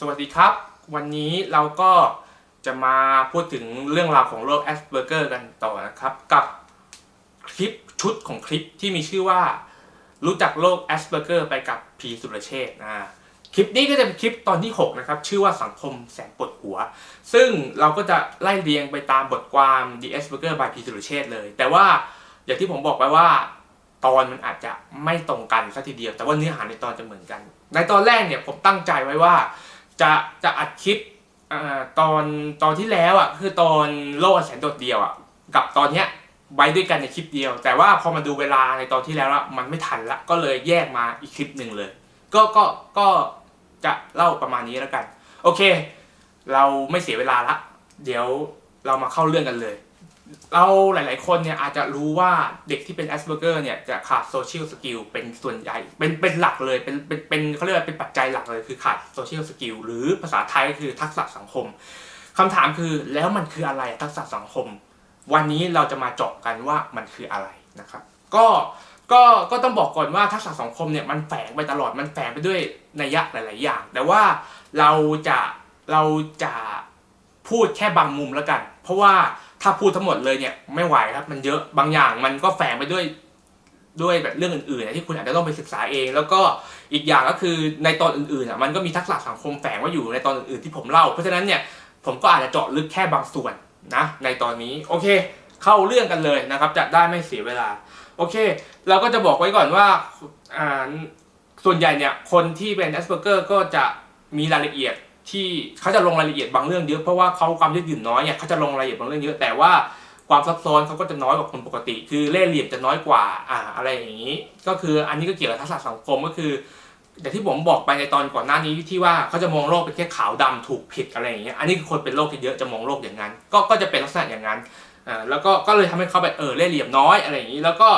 สวัสดีครับ วันนี้เราก็จะมาพูดถึงเรื่องราวของโรคแอสเ e อร์เกอร์กันต่อนะครับ กับคลิปชุดของคลิปที่มีชื่อว่า รู้จักโรคแอสเ e อร์เกอร์ไปกับพีสุรเชษนะคลิปนี้ก็จะเป็นคลิปตอนที่ 6 นะครับ ชื่อว่าสังคมแสนปวดหัว ซึ่งเราก็จะไล่เรียงไปตามบทความ The Asperger by พีสุรเชษเลย แต่ว่าอย่างที่ผมบอกไปว่าตอนมันอาจจะไม่ตรงกันสัทีเดียว แต่ว่าเนื้อหาในตอนจะเหมือนกัน ในตอนแรกเนี่ยผมตั้งใจไว้ว่า จะจะอัดคลิปอตอนตอนที่แล้วอะคือตอนโลกแสนโดดเดียวอะกับตอนเนี้ยไว้ด้วยกันในคลิปเดียว แต่ว่าพอมาดูเวลาในตอนที่แล้วละมันไม่ทันละก็เลยแยกมาอีกคลิปหนึ่งเลย ก็ก็ก็จะเล่าประมาณนี้แล้วกัน โอเค เราไม่เสียเวลาละ เดี๋ยวเรามาเข้าเรื่องกันเลย เราหลาย ๆ คนเนี่ยอาจจะรู้ว่าเด็กที่เป็น Asperger เจอร์เนี่ยจะขาดโซเชียลสกิลเป็นส่วนใหญ่ เป็นเป็นหลักเลยเป็นเป็นเป็นเขาเรียกว่าเป็นปัจจัยหลักเลยคือขาดโซเชียลสกิลหรือภาษาไทยก็คือทักษะสังคมคำถามคือแล้วมันคืออะไรทักษะสังคม วันนี้เราจะมาเจาะกันว่ามันคืออะไรนะครับ ก็ก็ก็ต้องบอกก่อนว่าทักษะสังคมเนี่ยมันแฝงไปตลอดมันแฝงไปด้วยนัยยะหลาย ๆ อย่าง แต่ว่าเราจะเราจะพูดแค่บางมุมแล้วกัน เพราะว่า ถ้าพูดทั้งหมดเลยเนี่ยไม่ไหวครับมันเยอะบางอย่างมันก็แฝงไปด้วยด้วยแบบเรื่องอื่นๆนะที่คุณอาจจะต้องไปศึกษาเอง แล้วก็อีกอย่างก็คือในตอนอื่นๆอะมันก็มีทักษะสังคมแฝงไว้อยู่ในตอนอื่นๆที่ผมเล่า เพราะฉะนั้นเนี่ยผมก็อาจจะเจาะลึกแค่บางส่วนนะในตอนนี้โอเค เข้าเรื่องกันเลยนะครับจะได้ไม่เสียเวลา โอเค เราก็จะบอกไว้ก่อนว่าอ่าส่วนใหญ่เนี่ยคนที่เป็น Asperger ก็จะมีรายละเอียด ที่เขาจะลงรายละเอียดบางเรื่องเยอะเพราะว่าเขาความยืดหยุ่นน้อยเนี่ยเขาจะลงรายละเอียดบางเรื่องเยอะแต่ว่าความซับซ้อนเขาก็จะน้อยกว่าคนปกติ คือเล่ห์เหลี่ยมจะน้อยกว่าอ่าอะไรอย่างนี้ ก็คืออันนี้ก็เกี่ยวกับทักษะสังคมก็คืออย่างที่ผมบอกไปในตอนก่อนหน้านี้ที่ว่าเขาจะมองโลกเป็นแค่ขาวดำถูกผิดอะไรอย่างเงี้ยอันนี้คือคนเป็นโรคเยอะจะมองโลกอย่างนั้น ก็ก็จะเป็นลักษณะอย่างนั้นอ่าแล้วก็ก็เลยทำให้เขาแบบเออเล่ห์เหลี่ยมน้อยอะไรอย่างนี้ แล้วก็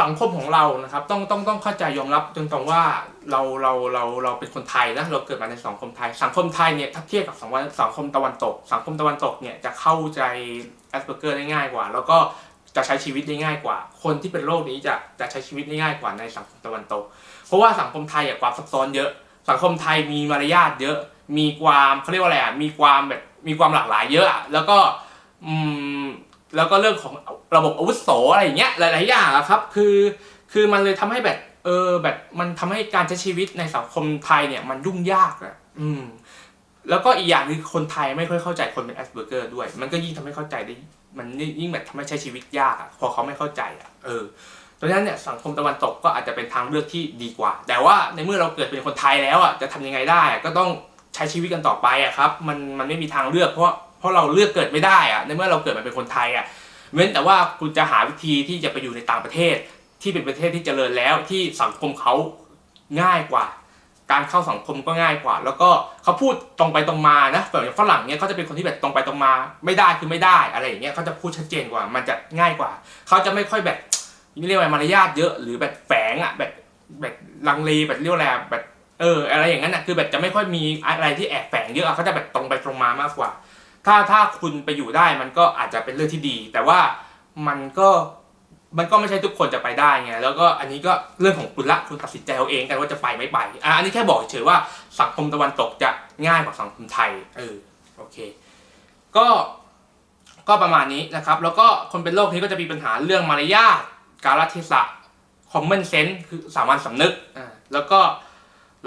สังคมของเรานะครับต้องต้องต้องเข้าใจยอมรับตรงๆว่าเราเราเราเราเป็นคนไทยนะเราเกิดมาในสังคมไทย สังคมไทยเนี่ยถ้าเทียบกับสังคมสังคมตะวันตก สังคมตะวันตกเนี่ยจะเข้าใจแอสเ e อร์เกอร์ได้ง่ายกว่า แล้วก็จะใช้ชีวิตได้ง่ายกว่า คนที่เป็นโรคนี้จะจะใช้ชีวิตได้ง่ายกว่าในสังคมตะวันตก เพราะว่าสังคมไทยอะความซับซ้อนเยอะ สังคมไทยมีมารยาทเยอะ มีความเขาเรียกว่าอะไรอะมีความแบบมีความหลากหลายเยอะอะแล้วก็อืม แล้วก็เรื่องของระบบอาวุโสอะไรอย่างเงี้ยหลาย ๆ อย่างอะครับ คือคือมันเลยทำให้แบบเออแบบมันทำให้การใช้ชีวิตในสังคมไทยเนี่ยมันยุ่งยากอะอืม แล้วก็อีกอย่างคือคนไทยไม่ค่อยเข้าใจคนเป็นแอสเ e อร์เกอร์ด้วย มันก็ยิ่งทำให้เข้าใจได้มันยิ่งแบบทำให้ใช้ชีวิตยากอะพอเขาไม่เข้าใจอะเออดังนั้นเนี่ยสังคมตะวันตกก็อาจจะเป็นทางเลือกที่ดีกว่า แต่ว่าในเมื่อเราเกิดเป็นคนไทยแล้วอะจะทำยังไงได้ก็ต้องใช้ชีวิตกันต่อไปอะครับ มันมันไม่มีทางเลือกเพราะ เพราะเราเลือกเกิดไม่ได้อะในเมื่อเราเกิดมาเป็นคนไทยอะเว้นแต่ว่าคุณจะหาวิธีที่จะไปอยู่ในต่างประเทศ ที่เป็นประเทศที่เจริญแล้วที่สังคมเขาง่ายกว่า การเข้าสังคมก็ง่ายกว่า แล้วก็เขาพูดตรงไปตรงมานะแบบอย่างฝรั่งเนี่ยเขาจะเป็นคนที่แบบตรงไปตรงมา ไม่ได้คือไม่ได้อะไรอย่างเงี้ยเขาจะพูดชัดเจนกว่า มันจะง่ายกว่าเขาจะไม่ค่อยแบบเรียกว่ามารยาทเยอะหรือแบบแฝงอะแบบแบบลังเลแบบเรียกว่าอะไรแบบเอออะไรอย่างนั้นอะคือแบบจะไม่ค่อยมีอะไรที่แอบแฝงเยอะเขาจะแบบตรงไปตรงมามากกว่า ถ้าถ้าคุณไปอยู่ได้มันก็อาจจะเป็นเรื่องที่ดี แต่ว่ามันก็มันก็ไม่ใช่ทุกคนจะไปได้ไงแล้วก็อันนี้ก็เรื่องของคุณละคุณตัดสินใจเอาเองกันว่าจะไปไม่ไปอะอันนี้แค่บอกเฉยๆว่าสังคมตะวันตกจะง่ายกว่าสังคมไทยเออโอเค ก็ก็ประมาณนี้นะครับ แล้วก็คนเป็นโรคนี้ก็จะมีปัญหาเรื่องมารยาทกาลเทศะ common sense คือสามัญสำนึกอ่าแล้วก็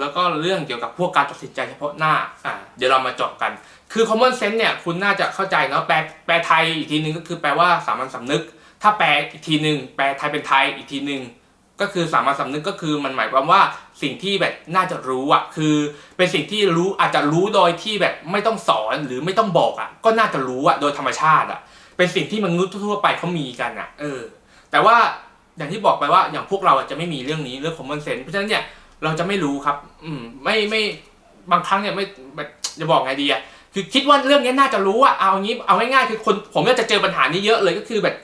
แล้วก็เรื่องเกี่ยวกับพวกการตัดสินใจเฉพาะหน้าอ่าเดี๋ยวเรามาเจาะกัน คือ common sense เนี่ยคุณน่าจะเข้าใจเนาะแปลแปลไทยอีกทีนึงก็คือแปลว่าสามัญสำนึก ถ้าแปลอีกทีนึงแปลไทยเป็นไทยอีกทีนึงก็คือสามัญสำนึกก็คือมันหมายความว่าสิ่งที่แบบน่าจะรู้อะคือเป็นสิ่งที่รู้อาจจะรู้โดยที่แบบไม่ต้องสอนหรือไม่ต้องบอกอะก็น่าจะรู้อะโดยธรรมชาติอะเป็นสิ่งที่มนุษย์ทั่วไปเขามีกันอะเออแต่ว่าอย่างที่บอกไปว่าอย่างพวกเราอะจะไม่มีเรื่องนี้เรื่อง common sense เพราะฉะนั้นเนี่ยเราจะไม่รู้ครับ อืมไม่ไม่บางครั้งเนี่ยไม่แบบจะบอกไงดีอะ คือคิดว่าเรื่องนี้น่าจะรู้อะเอางี้เอาง่ายๆคือคนผมก็จะเจอปัญหานี้เยอะเลยก็คือแบบ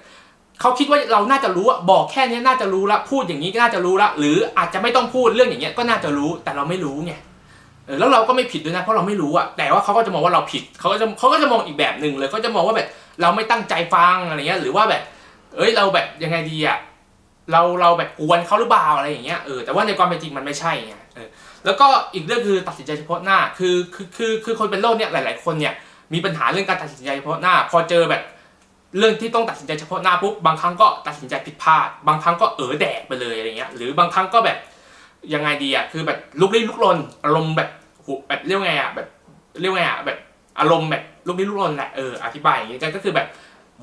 เขาคิดว่าเราน่าจะรู้อะบอกแค่นี้น่าจะรู้ละพูดอย่างนี้ก็น่าจะรู้ละหรืออาจจะไม่ต้องพูดเรื่องอย่างเงี้ยก็น่าจะรู้แต่เราไม่รู้ไงแล้วเราก็ไม่ผิดด้วยนะเพราะเราไม่รู้อะแต่ว่าเขาก็จะมองว่าเราผิดเขาก็จะเขาก็จะมองอีกแบบหนึ่งเลยเขาจะมองว่าแบบเราไม่ตั้งใจฟังอะไรเงี้ยหรือว่าแบบ เอ้ยเราแบบยังไงดีอะเราเราแบบกวนเขาหรือเปล่าอะไรอย่างเงี้ยเออแต่ว่าในความเป็นจริงมันไม่ใช่ไง แล้วก็อีกเรื่องคือตัดสินใจเฉพาะหน้า คือคือคือคือคนเป็นโรคเนี่ยหลาย ๆ คนเนี่ยมีปัญหาเรื่องการตัดสินใจเฉพาะหน้า พอเจอแบบเรื่องที่ต้องตัดสินใจเฉพาะหน้าปุ๊บบางครั้งก็ตัดสินใจผิดพลาด บางครั้งก็เออแดกไปเลยอะไรเงี้ยหรือบางครั้งก็แบบยังไงดีอะคือแบบลุกลี้ลุกลนอารมณ์แบบหูแบบเรียกว่าไงอะแบบเรียกว่าไงอะแบบอารมณ์แบบลุกลี้ลุกลนแหละเอออธิบายอย่างเงี้ยก็คือแบบ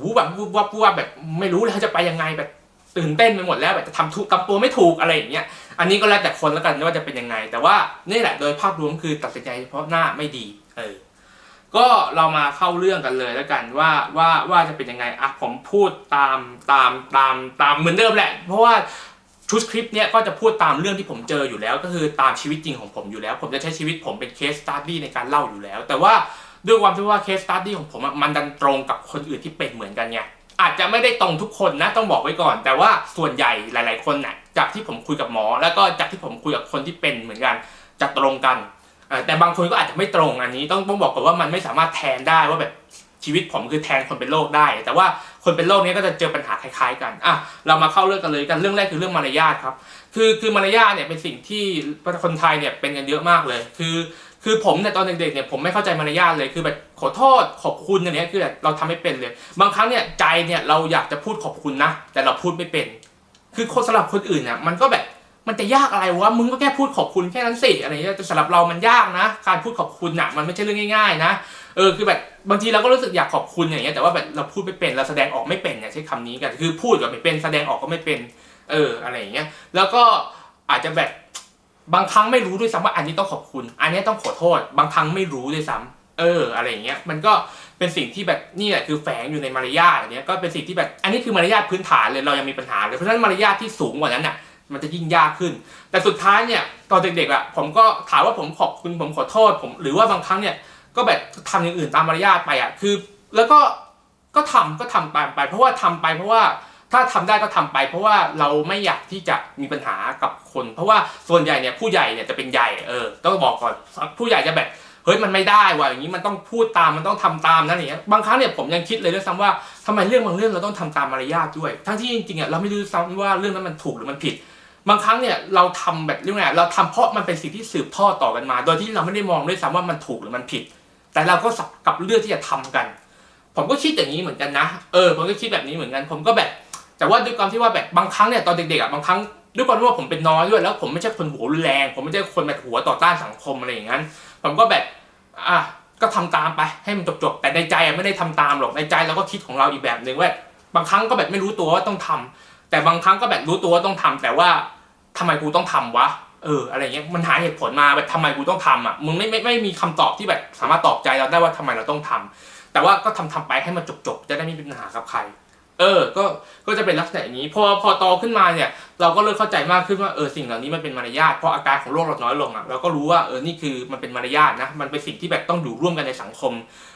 วูบแบบวูบวับวูบวับแบบไม่รู้เลยจะไปยังไงแบบ ตื่นเต้นไปหมดแล้วแบบจะทำทุกทำตัวไม่ถูกอะไรอย่างเงี้ยอันนี้ก็แล้วแต่คนแล้วกันว่าจะเป็นยังไง แต่ว่านี่แหละโดยภาพรวมคือตัดสินใจเฉพาะหน้าไม่ดีเออก็เรามาเข้าเรื่องกันเลยแล้วกันว่าว่าว่าจะเป็นยังไงอะผมพูดตามตามตามตามเหมือนเดิมแหละ เพราะว่าชุดคลิปเนี้ยก็จะพูดตามเรื่องที่ผมเจออยู่แล้ว ก็คือตามชีวิตจริงของผมอยู่แล้ว ผมจะใช้ชีวิตผมเป็นเคสตัดดี้ในการเล่าอยู่แล้ว แต่ว่าด้วยความที่ว่าเคสตัดดี้ของผมมันดันตรงกับคนอื่นที่เป็นเหมือนกันไง อาจจะไม่ได้ตรงทุกคนนะต้องบอกไว้ก่อน แต่ว่าส่วนใหญ่หลาย ๆ คนน่ะจากที่ผมคุยกับหมอ แล้วก็จากที่ผมคุยกับคนที่เป็นเหมือนกันจะตรงกันแต่บางคนก็อาจจะไม่ตรงอันนี้ต้องต้องบอกก่อนว่ามันไม่สามารถแทนได้ว่าแบบชีวิตผมคือแทนคนเป็นโรคได้ แต่ว่าคนเป็นโรคนี้ก็จะเจอปัญหาคล้ายๆกันอะเรามาเข้าเรื่องกันเลยกันเรื่องแรกคือเรื่องมารยาทครับคือคือมารยาทเนี่ยเป็นสิ่งที่คนไทยเนี่ยเป็นกันเยอะมากเลย คือ คือผมเนี่ยตอนเด็กๆเนี่ยผมไม่เข้าใจมารยาทเลยคือแบบขอโทษขอบคุณอันเนี้ยคือแบบเราทำไม่เป็นเลย บางครั้งเนี่ยใจเนี่ยเราอยากจะพูดขอบคุณนะ แต่เราพูดไม่เป็น คือคนสำหรับคนอื่นเนี่ยมันก็แบบมันจะยากอะไรวะมึงก็แค่พูดขอบคุณแค่นั้นสิอะไรเงี้ยแต่สำหรับเรามันยากนะ การพูดขอบคุณน่ะมันไม่ใช่เรื่องง่าย ๆ นะเออคือแบบบางทีเราก็รู้สึกอยากขอบคุณอย่างเงี้ยแต่ว่าแบบเราพูดไม่เป็นเราแสดงออกไม่เป็นเนี่ยใช้คำนี้กันคือพูดก็ไม่เป็นแสดงออกก็ไม่เป็น เอออะไรอย่างเงี้ยแล้วก็อาจจะแบบ บางครั้งไม่รู้ด้วยซ้ำว่าอันนี้ต้องขอบคุณ อันนี้ต้องขอโทษ บางครั้งไม่รู้ด้วยซ้ำเออ อะไรอย่างเงี้ย มันก็เป็นสิ่งที่แบบนี่แหละคือแฝงอยู่ในมารยาทอันเนี้ยก็เป็นสิ่งที่แบบ อันนี้คือมารยาทพื้นฐานเลยเรายังมีปัญหาเลย เพราะฉะนั้นมารยาทที่สูงกว่านั้นน่ะ มันจะยิ่งยากขึ้น แต่สุดท้ายเนี่ยตอนเด็กๆอะผมก็ถามว่าผมขอบคุณผมขอโทษ ผมหรือว่าบางครั้งเนี่ยก็แบบทำอย่างอื่นตามมารยาทไปอะคือ แล้วก็ก็ทำก็ทำตามไป เพราะว่าทำไปเพราะว่า ถ้าทำได้ก็ทำไป เพราะว่าเราไม่อยากที่จะมีปัญหากับคน เพราะว่าส่วนใหญ่เนี่ยผู้ใหญ่เนี่ยจะเป็นใหญ่เออต้องบอกก่อนผู้ใหญ่จะแบบเฮ้ยมันไม่ได้ว่ะอย่างนี้มันต้องพูดตามมันต้องทำตามนั่นอย่างเงี้ยบางครั้งเนี่ยผมยังคิดเลยด้วยซ้ำว่าทำไมเรื่องบางเรื่องเราต้องทำตามมารยาทด้วย ทั้งที่จริงๆอะเราไม่รู้ซ้ำว่าเรื่องนั้นมันถูกหรือมันผิด บางครั้งเนี่ยเราทำแบบเรียกว่าไงเราทำเพราะมันเป็นสิ่งที่สืบทอดต่อกันมา โดยที่เราไม่ได้มองด้วยซ้ำว่ามันถูกหรือมันผิด แต่เราก็สับกับเรื่องที่จะทำกัน ผมก็คิดอย่างนี้เหมือนกันนะ เออผมก็คิดแบบนี้เหมือนกัน ผมก็แบบ แต่ว่าด้วยความที่ว่าแบบบางครั้งเนี่ยตอนเด็กๆอะบางครั้งด้วยความที่ว่าผมเป็นน้อยด้วยแล้ว ผมไม่ใช่คนหัวรุนแรง ผมไม่ใช่คนแบบหัวต่อต้านสังคมอะไรอย่างนั้น ผมก็แบบอะก็ทำตามไปให้มันจบๆแต่ในใจอะไม่ได้ทำตามหรอกในใจเราก็คิดของเราอีกแบบหนึ่งว่าบางครั้งก็แบบไม่รู้ตัวว่าต้องทำแต่บางครั้งก็แบบรู้ตัวว่าต้องทำแต่ว่าทำไมกูต้องทำวะเอออะไรเงี้ยมันหาเหตุผลมาแบบทำไมกูต้องทำอะมึงไม่ไม่ไม่มีคำตอบที่แบบสามารถตอบใจเราได้ว่าทำไมเราต้องทำแต่ว่าก็ทำทำไปให้มันจบๆจะได้ไม่มีปัญหากับใคร เออ ก็ ก็จะเป็นลักษณะอย่างนี้ พอ พอโตขึ้นมาเนี่ย เราก็เริ่มเข้าใจมากขึ้นว่า เออ สิ่งเหล่านี้มันเป็นมารยาทเพราะอาการของโรคเราน้อยลงอะ เราก็รู้ว่า เออ นี่คือมันเป็นมารยาทนะ มันเป็นสิ่งที่แบบต้องอยู่ร่วมกันในสังคม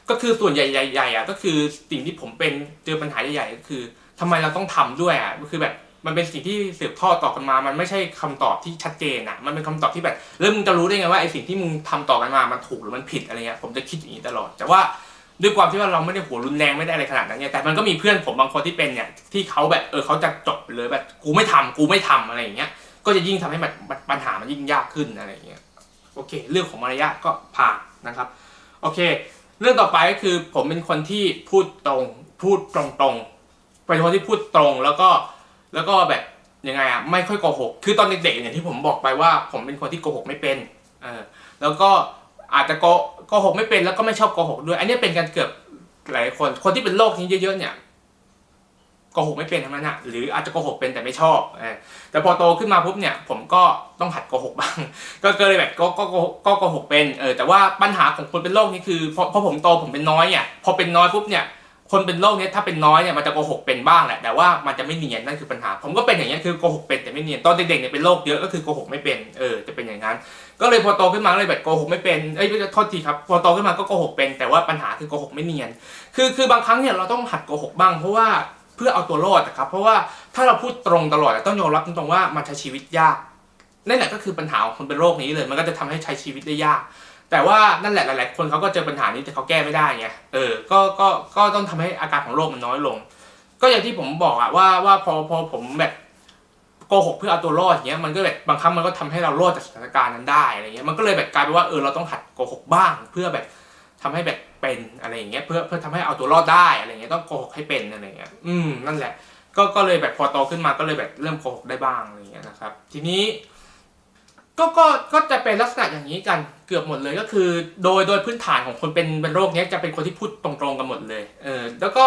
ก็คือส่วนใหญ่ๆอะ ก็คือสิ่งที่ผมเป็น เจอปัญหาใหญ่ๆ ก็คือทำไมเราต้องทำด้วยอะก็คือแบบ มันเป็นสิ่งที่สืบทอดต่อกันมา มันไม่ใช่คำตอบที่ชัดเจนอะ มันเป็นคำตอบที่แบบ เริ่มมึงจะรู้ได้ไงว่าไอ้สิ่งที่มึงทำต่อกันมา มันถูกหรือมันผิดอะไรเงี้ย ผมจะคิดอย่างนี้ตลอด แต่ว่า ด้วยความที่ว่าเราไม่ได้หัวรุนแรงไม่ได้อะไรขนาดนั้นเนี่ยแต่มันก็มีเพื่อนผมบางคนที่เป็นเนี่ยที่เขาแบบเออเขาจะจบเลยแบบกูไม่ทำกูไม่ทำอะไรอย่างเงี้ย ก็จะยิ่งทำให้มันปัญหามันยิ่งยากขึ้นอะไรอย่างเงี้ยโอเค เรื่องของมารยาทก็ผ่านนะครับโอเค เรื่องต่อไปก็คือผมเป็นคนที่พูดตรงพูดตรงๆเป็นคนที่พูดตรงแล้วก็แล้วก็แบบยังไงอะไม่ค่อยโกหก คือตอนเด็กๆอย่างที่ผมบอกไปว่า ผมเป็นคนที่โกหกไม่เป็นเออแล้วก็อาจจะโก โกหกไม่เป็นแล้วก็ไม่ชอบโกหกด้วย อันนี้เป็นกันเกือบหลายคนคนที่เป็นโรคนี้เยอะๆเนี่ยโกหกไม่เป็นทั้งนั้นอะหรืออาจจะโกหกเป็นแต่ไม่ชอบอแต่พอโตขึ้นมาปุ๊บเนี่ย ผมก็ต้องหัดโกหกบ้าง ก็ก็เลยแบบก็ก็ก็ก็โกหกเป็นเออแต่ว่าปัญหาของคนเป็นโรคนี้คือพอพอผมโตผมเป็นน้อยเนี่ยพอเป็นน้อยปุ๊บเนี่ย คนเป็นโรคเนี้ยถ้าเป็นน้อยเนี่ยมันจะโกหกเป็นบ้างแหละแต่ว่ามันจะไม่เนียนนั่นคือปัญหา ผมก็เป็นอย่างนี้คือโกหกเป็นแต่ไม่เนียนตอนเด็กๆเนี่ยเป็นโรคเยอะก็คือโกหกไม่เป็นเออจะเป็นอย่างนั้น ก็เลยพอโตขึ้นมาเลยแบบโกหกไม่เป็นเอ้ยโทษทีครับพอโตขึ้นมาก็โกหกเป็น แต่ว่าปัญหาคือโกหกไม่เนียน คือคือบางครั้งเนี่ยเราต้องหัดโกหกบ้างเพราะว่าเพื่อเอาตัวรอดนะครับเพราะว่าถ้าเราพูดตรงตลอดต้องยอมรับตรงๆว่ามันใช้ชีวิตยากนั่นแหละก็คือปัญหาของคนเป็นโรคนี้เลย มันก็จะทำให้ใช้ชีวิตได้ยาก แต่ว่านั่นแหละหลายๆคนเขาก็เจอปัญหานี้แต่เขาแก้ไม่ได้ไงเออก็ก็ก็ต้องทำให้อาการของโรคมันน้อยลง ก็อย่างที่ผมบอกอะว่าว่าพอพอผมแบบโกหกเพื่อเอาตัวรอดอย่างเงี้ยมันก็แบบบางครั้งมันก็ทำให้เรารอดจากสถานการณ์นั้นได้อะไรเงี้ยมันก็เลยแบบกลายเป็นว่าเออเราต้องหัดโกหกบ้าง เพื่อแบบทำให้แบบเป็นอะไรอย่างเงี้ยเพื่อเพื่อทำให้เอาตัวรอดได้อะไรเงี้ยต้องโกหกให้เป็นอะไรเงี้ยอืมนั่นแหละ ก็ก็เลยแบบพอโตขึ้นมาก็เลยแบบเริ่มโกหกได้บ้างอะไรเงี้ยนะครับ ทีนี้ ก็ก็ก็จะเป็นลักษณะอย่างนี้กันเกือบหมดเลยก็คือ โดยโดยพื้นฐานของคนเป็นเป็นโรคนี้จะเป็นคนที่พูดตรงๆกันหมดเลยเออแล้วก็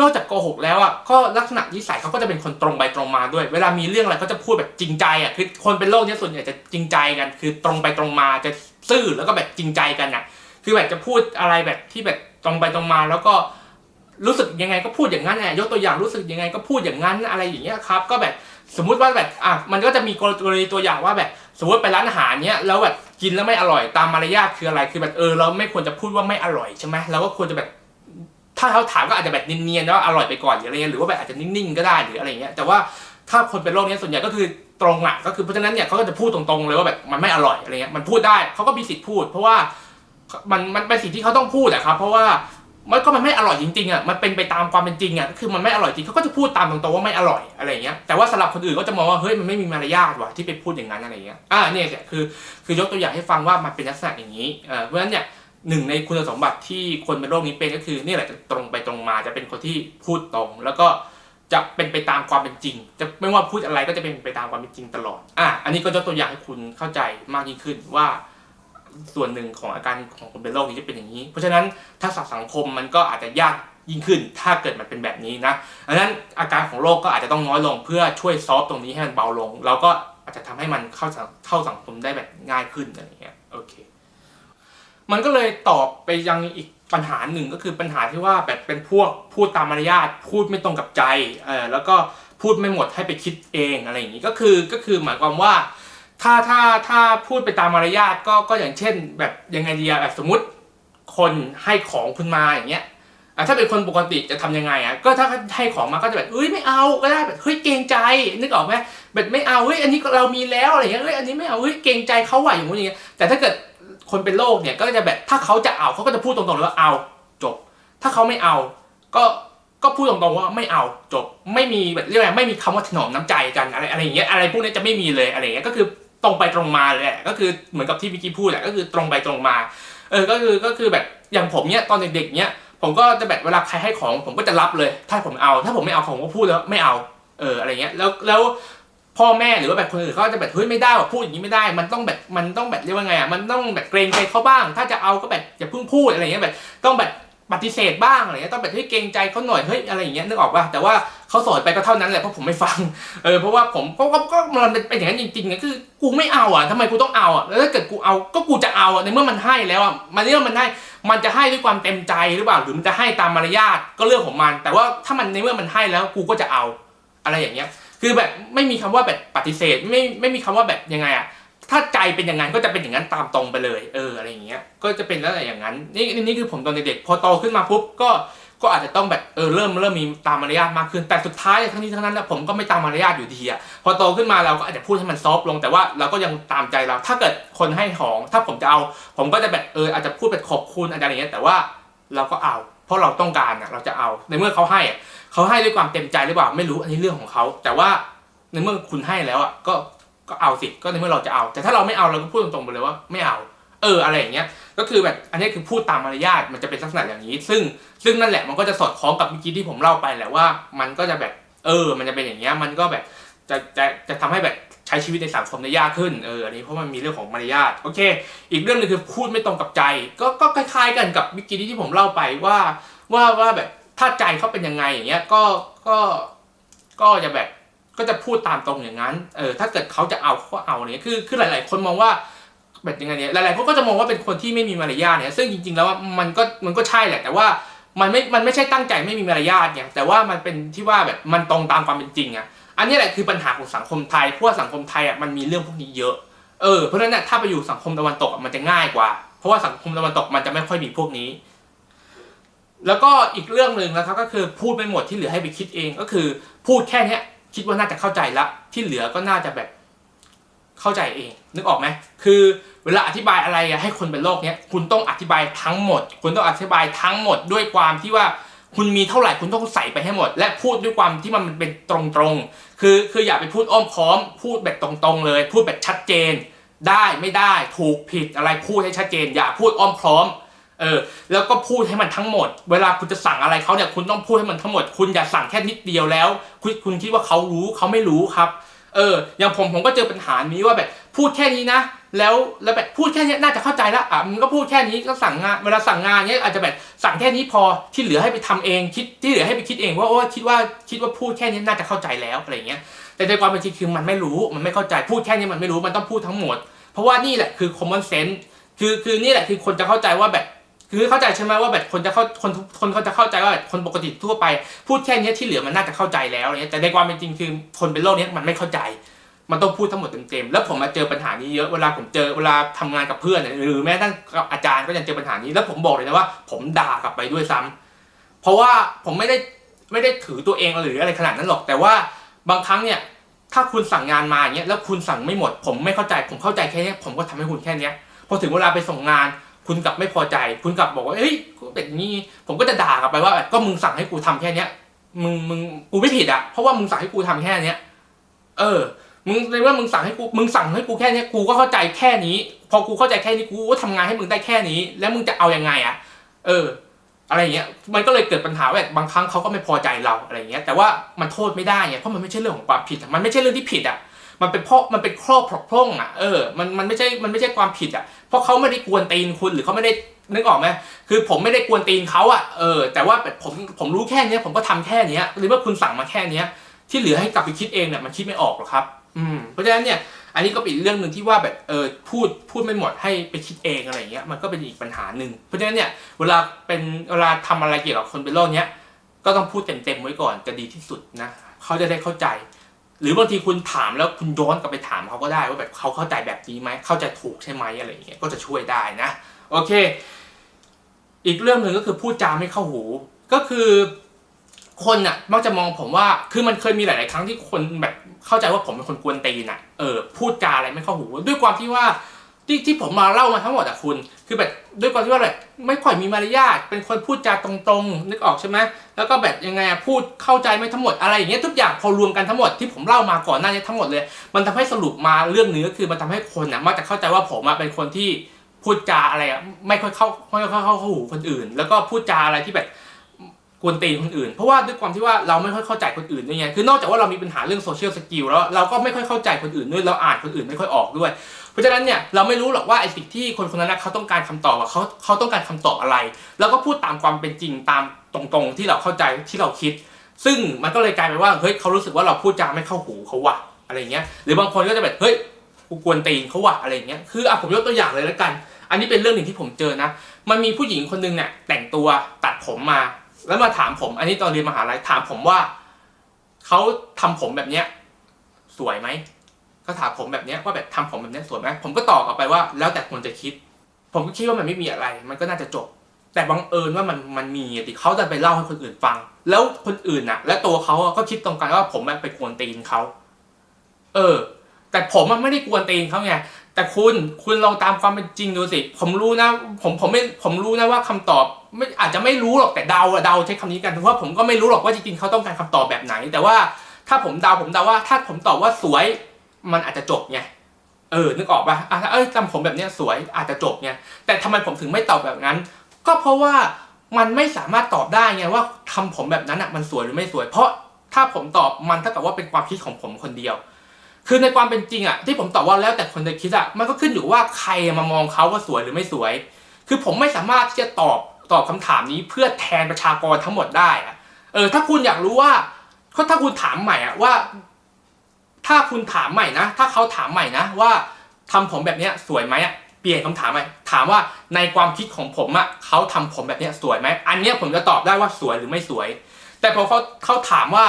นอกจากโกหกแล้วอะก็ลักษณะนิสัยเขาก็จะเป็นคนตรงไปตรงมาด้วย เวลามีเรื่องอะไรเขาจะพูดแบบจริงใจอะคือคนเป็นโรคนี้ส่วนใหญ่จะจริงใจกัน คือตรงไปตรงมาจะซื่อแล้วก็แบบจริงใจกันอะ คือแบบจะพูดอะไรแบบที่แบบตรงไปตรงมาแล้วก็รู้สึกยังไงก็พูดอย่างนั้นแหละยกตัวอย่างรู้สึกยังไงก็พูดอย่างนั้นอะไรอย่างเงี้ยครับ ก็แบบ สมมุติว่าแบบอะมันก็จะมีกรณีตัวอย่างว่าแบบ สมมติไปร้านอาหารเนี้ยแล้วแบบกินแล้วไม่อร่อยตามมารยาทคืออะไรคือแบบเออเราไม่ควรจะพูดว่าไม่อร่อยใช่ไหมเราก็ควรจะแบบถ้าเขาถามก็อาจจะแบบเนียนๆแล้วาอร่อยไปก่อนออะไรเงี้ยหรือว่าแบบอาจจะนิ่งๆก็ได้หรืออะไรเงี้ยแต่ว่าถ้าคนเป็นโรคเนี้ยส่วนใหญ่ก็คือตรงอะก็คือเพราะฉะนั้นเนี่ยเขาก็จะพูดตรงๆเลยว่าแบบมันไม่อร่อยอะไรเงี้ยมันพูดได้เขาก็มีสิทธิ์พูด เพราะว่ามันมันเป็นสิ่งที่เขาต้องพูดอะครับเพราะว่า มันก็มันไม่อร่อยจริงๆอะมันเป็นไปตามความเป็นจริงอะก็คือมันไม่อร่อยจริงเขาก็จะพูดตามตรงๆว่าไม่อร่อยอะไรเงี้ยแต่ว่าสำหรับคนอื่นก็จะมองว่าเฮ้ยมันไม่มีมารยาทว่ะที่ไปพูดอย่างนั้นอะไรเงี้ยอ่าเนี่ยคือคือยกตัวอย่างให้ฟังว่ามันเป็นลักษณะอย่างนี้เอ่อเพราะฉะนั้นเนี่ยหนึ่งในคุณสมบัติที่คนเป็นโรคนี้เป็นก็คือนี่แหละจะตรงไปตรงมาจะเป็นคนที่พูดตรง แล้วก็จะเป็นไปตามความเป็นจริง จะไม่ว่าพูดอะไรก็จะเป็นไปตามความเป็นจริงตลอดอะอันนี้ก็ยกตัวอย่างให้คุณเข้าใจมากยิ่งขึ้นว่า ส่วนหนึ่งของอาการของคนเป็นโรคนี้จะเป็นอย่างนี้ เพราะฉะนั้นถ้าสังคมมันก็อาจจะยากยิ่งขึ้น ถ้าเกิดมันเป็นแบบนี้นะดังนั้นอาการของโรคก็อาจจะต้องน้อยลงเพื่อช่วยซอฟต์ตรงนี้ให้มันเบาลงเราก็อาจจะทำให้มันเข้าสังเข้าสังคมได้แบบง่ายขึ้นอะไรอย่างเงี้ยโอเค มันก็เลยตอบไปยังอีกปัญหาหนึ่งก็คือปัญหาที่ว่าแบบเป็นพวกพูดตามมารยาทพูดไม่ตรงกับใจเออแล้วก็พูดไม่หมดให้ไปคิดเองอะไรอย่างนี้ก็คือก็คือหมายความว่า ถ้าถ้าถ้าพูดไปตามมารยาทก็ก็อย่างเช่น แบบยังไงดีอะแบบสมมติคนให้ของคุณมาอย่างเงี้ยอะถ้าเป็นคนปกติจะทำยังไงอะก็ถ้าให้ของมาก็จะแบบเอ้ยไม่เอาก็ได้แบบเฮ้ยเกรงใจ นึกออกไหมแบบไม่เอาเฮ้ยอันนี้เรามีแล้วอะไรเงี้ยเฮ้ยอันนี้ไม่เอาเฮ้ยเกรงใจเขาไหวอย่างงี้อย่างเงี้ยแต่ถ้าเกิดคนเป็นโรคเนี่ยก็จะแบบถ้าเขาจะเอาเขาก็จะพูดตรงๆเลยว่าเอาจบ ถ้าเขาไม่เอา ก็ก็พูดตรงๆว่าไม่เอาจบ ไม่มีแบบเรียกว่าไม่มีคำว่าถนอมน้ำใจกันอะไรอะไรอย่างเงี้ยอะไรพวกนี้จะไม่มีเลยอะไรเงี้ยก็คือ ตรงไปตรงมาเลยแหละก็คือเหมือนกับที่วิกกี้พูดแหละก็คือตรงไปตรงมา เออก็คือก็คือแบบอย่างผมเนี้ยตอนเด็กๆเนี้ยผมก็จะแบบเวลาใครให้ของผมก็จะรับเลย ถ้าผมเอา ถ้าผมไม่เอาผมก็พูดแล้วไม่เอาเอออะไรเงี้ยแล้วแล้วพ่อแม่หรือว่าแบบคนอื่นเขาก็จะแบบเฮ้ยไม่ได้พูดอย่างนี้ไม่ได้ มันต้องแบบมันต้องแบบเรียกว่าไงอะมันต้องแบบเกรงใจเขาบ้าง ถ้าจะเอาก็แบบอย่าเพิ่งพูดอะไรเงี้ยแบบต้องแบบ ปฏิเสธบ้างอะไรเงี้ยต้องแบบเฮ้ยเกรงใจเขาหน่อยเฮ้ยอะไรอย่างเงี้ยนึกออกป่ะแต่ว่าเขาสอนไปก็เท่านั้นแหละเพราะผมไม่ฟังเออเพราะว่าผมก็ก็ก็มันเป็นอย่างนั้นจริงๆนะคือกูไม่เอาอะทำไมกูต้องเอาอะแล้วถ้าเกิดกูเอาก็กูจะเอาอะในเมื่อมันให้แล้วอะมันเรื่องมันให้มันจะให้ด้วยความเต็มใจหรือเปล่าหรือมันจะให้ตามมารยาทก็เรื่องของมัน แต่ว่าถ้ามันในเมื่อมันให้แล้วกูก็จะเอาอะไรอย่างเงี้ย คือแบบไม่มีคำว่าแบบปฏิเสธไม่ไม่มีคำว่าแบบยังไงอะ ถ้าใจเป็นอย่างนั้นก็จะเป็นอย่างนั้นตามตรงไปเลยเอออะไรอย่างเงี้ยก็จะเป็นแล้วแต่อย่างนั้นนี่นี่คือผมตอนเด็กๆพอโตขึ้นมาปุ๊บก็ก็อาจจะต้องแบบเออเริ่มเริ่มมีตามมารยาทมากขึ้นแต่สุดท้ายทั้งนี้ทั้งนั้นผมก็ไม่ตามมารยาทอยู่ดีอะพอโตขึ้นมาเราก็อาจจะพูดให้มันซอฟต์ลงแต่ว่าเราก็ยังตามใจเรา ถ้าเกิดคนให้ของ ถ้าผมจะเอา ผมก็จะแบบเอออาจจะพูดแบบขอบคุณอาจจะอะไรเงี้ยแต่ว่าเราก็เอา เพราะเราต้องการอะเราจะเอาในเมื่อเขาให้เขาให้ด้วยความเต็มใจหรือเปล่าไม่รู้อันนี้เรื่องของเขาแต่ว่าในเมื่อคุณให้แล้วอะก็ ก็เอาสิก็ในเมื่อเราจะเอา แต่ถ้าเราไม่เอาเราก็พูดตรงๆไปเลยว่าไม่เอา เอออะไรอย่างเงี้ย ก็คือแบบอันนี้คือพูดตามมารยาทมันจะเป็นลักษณะอย่างนี้ ซึ่งซึ่งนั่นแหละมันก็จะสอดคล้องกับเมื่อกี้ที่ผมเล่าไปแหละว่า มันก็จะแบบเออ มันจะเป็นอย่างเงี้ยมันก็แบบจะจะจะทำให้แบบใช้ชีวิตในสังคมได้ยากขึ้นเอออันนี้เพราะมันมีเรื่องของมารยาทโอเค อีกเรื่องหนึงคือพูดไม่ตรงกับใจ ก็ก็คล้ายๆกันกับเมื่อกี้ที่ผมเล่าไปว่าว่าว่าแบบถ้าใจเขาเป็นยังไงอย่างเงี้ยก็ก็ก็จะแบบ ก็จะพูดตามตรงอย่างนั้น เออ ถ้าเกิดเขาจะเอาเขาก็เอาเนี่ย คือ คือหลาย ๆ คนมองว่าแบบยังไงเนี่ย หลาย ๆ คนก็จะมองว่าเป็นคนที่ไม่มีมารยาทเนี่ย ซึ่งจริง ๆ แล้วมันก็ มันก็ใช่แหละ แต่ว่ามันไม่ มันไม่ใช่ตั้งใจไม่มีมารยาทไงแต่ว่ามันเป็นที่ว่าแบบมันตรงตามความเป็นจริงอะอันนี้แหละคือปัญหาของสังคมไทย เพราะว่าสังคมไทยอะมันมีเรื่องพวกนี้เยอะ เออ เพราะฉะนั้นเนี่ยถ้าไปอยู่สังคมตะวันตกอะมันจะง่ายกว่า เพราะว่าสังคมตะวันตกมันจะไม่ค่อยมีพวกนี้ แล้วก็อีกเรื่องหนึ่งนะครับก็คือพูดไม่หมดที่เหลือให้ไปคิดเองก็คือ พูดแค่นี้ คิดว่าน่าจะเข้าใจละ ที่เหลือก็น่าจะแบบเข้าใจเอง นึกออกไหมคือเวลาอธิบายอะไรให้คนเป็นโรคเนี้ยคุณต้องอธิบายทั้งหมด คุณต้องอธิบายทั้งหมดด้วยความที่ว่าคุณมีเท่าไหร่คุณต้องใส่ไปให้หมด และพูดด้วยความที่มันเป็นตรงๆ คือคืออย่าไปพูดอ้อมค้อม พูดแบบตรงๆเลย พูดแบบชัดเจน ได้ไม่ได้ถูกผิดอะไรพูดให้ชัดเจน อย่าพูดอ้อมค้อม เออแล้วก็พูดให้มันทั้งหมด เวลาคุณจะสั่งอะไรเขาเนี่ยคุณต้องพูดให้มันทั้งหมด คุณอย่าสั่งแค่นิดเดียวแล้ว คุณคุณคิดว่าเขารู้เขาไม่รู้ครับ เออ อย่างผมผมก็เจอปัญหานี้ว่าแบบพูดแค่นี้นะ แล้วแล้วแบบพูดแค่นี้น่าจะเข้าใจแล้วอะมึงก็พูดแค่นี้ก็สั่งงานเวลาสั่งงานเนี้ยอาจจะแบบสั่งแค่นี้พอที่เหลือให้ไปทำเองคิดที่เหลือให้ไปคิดเองว่าโอ้คิดว่าคิดว่าพูดแค่นี้น่าจะเข้าใจแล้วอะไรเงี้ย แต่ในความเป็นจริงคือมันไม่รู้มันไม่เข้าใจพูดแค่นี้มันไม่รู้มันต้องพูดทั้งหมด เพราะว่านี่แหละคือ common sense คือคือนี่แหละคือคนจะเข้าใจว่าแบบ คือเข้าใจใช่ไหมว่าแบบคนจะเข้าคนคนเขาจะเข้าใจว่าแบบคนปกติทั่วไป พูดแค่นี้ที่เหลือมันน่าจะเข้าใจแล้วเงี้ยแต่ในความเป็นจริงคือคนเป็นโรคนี้มันไม่เข้าใจ มันต้องพูดทั้งหมดเต็มๆแล้วผมมาเจอปัญหานี้เยอะเวลาผมเจอเวลาทำงานกับเพื่อนหรือแม้กระทั่งกับอาจารย์ก็ยังเจอปัญหานี้ แล้วผมบอกเลยนะว่า ผมด่ากลับไปด้วยซ้ำเพราะว่าผมไม่ได้ไม่ได้ถือตัวเองหรืออะไรขนาดนั้นหรอก แต่ว่าบางครั้งเนี่ยถ้าคุณสั่งงานมาอย่างเงี้ยแล้วคุณสั่งไม่หมด ผมไม่เข้าใจผมเข้าใจแค่นี้ผมก็ทำให้คุณแค่เนี้ยพอถึงเวลาไปส่งงาน คุณกลับไม่พอใจ คุณกลับบอกว่าเฮ้ยกูเป็นนี้ผมก็จะด่ากลับไปว่าก็มึงสั่งให้กูทำแค่เนี้ยมึงมึงกูไม่ผิดอะเพราะว่ามึงสั่งให้กูทำแค่เนี้ยเออ มึงในว่ามึงสั่งให้กูมึงสั่งให้กูแค่เนี้ยกูก็เข้าใจแค่นี้ พอกูเข้าใจแค่นี้กูก็ทำงานให้มึงได้แค่นี้ แล้วมึงจะเอาอยังไงอะเออ อะไรเงี้ยมันก็เลยเกิดปัญหาแบบบางครั้งเขาก็ไม่พอใจเราอะไรเงี้ยแต่ว่ามันโทษไม่ได้ไงเพราะมันไม่ใช่เรื่องของความผิดมันไม่ใช่เรื่องที่ผิดอะ มันเป็นเพราะมันเป็นข้อพร่องอะเออมันมันไม่ใช่มันไม่ใช่ความผิดอะเพราะเขาไม่ได้กวนตีนคุณหรือเขาไม่ได้นึกออกไหมคือผมไม่ได้กวนตีนเขาอะเออแต่ว่าแบบผมผมรู้แค่เนี้ยผมก็ทำแค่เนี้ยหรือว่าคุณสั่งมาแค่เนี้ยที่เหลือให้กลับไปคิดเองเนี่ยมันคิดไม่ออกหรอกครับอืมเพราะฉะนั้นเนี่ยอันนี้ก็เป็นเรื่องหนึ่งที่ว่าแบบเออพูดพูดไม่หมดให้ไปคิดเองอะไรเงี้ยมันก็เป็นอีกปัญหาหนึ่งเพราะฉะนั้นเนี่ยเวลาเป็นเวลาทำอะไรเกี่ยวกับคนเป็นโรคเนี้ยก็ต้องพูดเต็มๆไว้ก่อนจะดีที่สุดนะเขาจะได้เข้าใจ หรือบางทีคุณถามแล้วคุณย้อนกลับไปถามเขาก็ได้ว่าแบบเขาเข้าใจแบบนี้ไหมเข้าใจถูกใช่ไหมอะไรอย่างเงี้ยก็จะช่วยได้นะโอเค อีกเรื่องหนึ่งก็คือพูดจาไม่เข้าหูก็คือคนน่ะมักจะมองผมว่าคือมันเคยมีหลาย ๆ ครั้งที่คนแบบเข้าใจว่าผมเป็นคนกวนตีนอะเออพูดจาอะไรไม่เข้าหู ด้วยความที่ว่าที่ที่ผมมาเล่ามาทั้งหมดอะคุณ คือแบบด้วยความที่ว่าแบบไม่ค่อยมีมารยาทเป็นคนพูดจาตรงๆ นึกออกใช่ไหมแล้วก็แบบยังไงอะพูดเข้าใจไม่ทั้งหมดอะไรอย่างเงี้ยทุกอย่างพอรวมกันทั้งหมดที่ผมเล่ามาก่อนหน้านี้ทั้งหมดเลย มันทำให้สรุปมาเรื่องนี้ก็คือมันทำให้คนอะมักจะเข้าใจว่าผมอะเป็นคนที่พูดจาอะไรอะไม่ค่อยเข้าไม่ค่อยเข้าหูคนอื่น แล้วก็พูดจาอะไรที่แบบกวนตีนคนอื่น เพราะว่าด้วยความที่ว่าเราไม่ค่อยเข้าใจคนอื่นด้วยไงคือนอกจากว่าเรามีปัญหาเรื่องโซเชียลสกิลแล้วเราก็ไม่ค่อยเข้าใจคนอื่นด้วยเราอ่านคนอื่นไม่ค่อยออกด้วย เพราะฉะนั้นเนี่ยเราไม่รู้หรอกว่าไอ้สิ่งที่คนคนนั้นนะเขาต้องการคำตอบอะเขาเขาต้องการคำตอบอะไร แล้วก็พูดตามความเป็นจริงตามตรงๆ ที่เราเข้าใจที่เราคิด ซึ่งมันก็เลยกลายเป็นว่าเฮ้ยเขารู้สึกว่าเราพูดจาไม่เข้าหูเขาว่ะอะไรเงี้ยหรือบางคนก็จะแบบเฮ้ยกูกวนตีนเขาว่ะอะไรเงี้ยคืออะผมยกตัวอย่างเลยแล้วกัน อันนี้เป็นเรื่องหนึ่งที่ผมเจอนะ มันมีผู้หญิงคนหนึงเนี่ยแต่งตัวตัดผมมา แล้วมาถามผม อันนี้ตอนเรียนมหาลัยถามผมว่าเขาทำผมแบบเนี้ยสวยไหม ก็ถามผมแบบนี้ว่าแบบทำผมแบบนี้สวยไหมผมก็ตอบกลับไปว่า แล้วแต่คนจะคิด ผมก็คิดว่ามันไม่มีอะไร มันก็น่าจะจบ แต่บังเอิญว่ามันมันมีอะดิเขาจะไปเล่าให้คนอื่นฟัง แล้วคนอื่นน่ะ และตัวเขาอะก็คิดตรงกันว่าผมไปกวนตีนเขาเออ แต่ผมมันไม่ได้กวนตีนเขาไงแต่คุณคุณลองตามความเป็นจริงดูสิ ผมรู้นะ ผมผมไม่ผมรู้นะว่าคำตอบไม่อาจจะไม่รู้หรอกแต่เดาเดาใช้คำนี้กันเพราะผมก็ไม่รู้หรอกว่าจริงๆเขาต้องการคำตอบแบบไหน แต่ว่าถ้าผมเดาผมเดาว่า ถ้าผมตอบว่าสวย มันอาจจะจบไงเออนึกออกป่ะอะเอ้ยจำผมแบบเนี้ยสวยอาจจะจบไงแต่ทำไมผมถึงไม่ตอบแบบนั้น ก็เพราะว่ามันไม่สามารถตอบได้ไงว่าทำผมแบบนั้นอะมันสวยหรือไม่สวย เพราะถ้าผมตอบมันเท่ากับว่าเป็นความคิดของผมคนเดียว คือในความเป็นจริงอะที่ผมตอบว่าแล้วแต่คนจะคิดอะมันก็ขึ้นอยู่ว่าใครมามองเขาว่าสวยหรือไม่สวย คือผมไม่สามารถที่จะตอบตอบคำถามนี้เพื่อแทนประชากรทั้งหมดได้อะเออถ้าคุณอยากรู้ว่าถ้าคุณถามใหม่อะว่า ถ้าคุณถามใหม่นะ ถ้าเขาถามใหม่นะว่าทำผมแบบนี้สวยไหมอะเปลี่ยนคำถามใหม่ถามว่าในความคิดของผมอะเขาทำผมแบบนี้สวยไหมอันนี้ผมจะตอบได้ว่าสวยหรือไม่สวย แต่พอเขาเขาถามว่า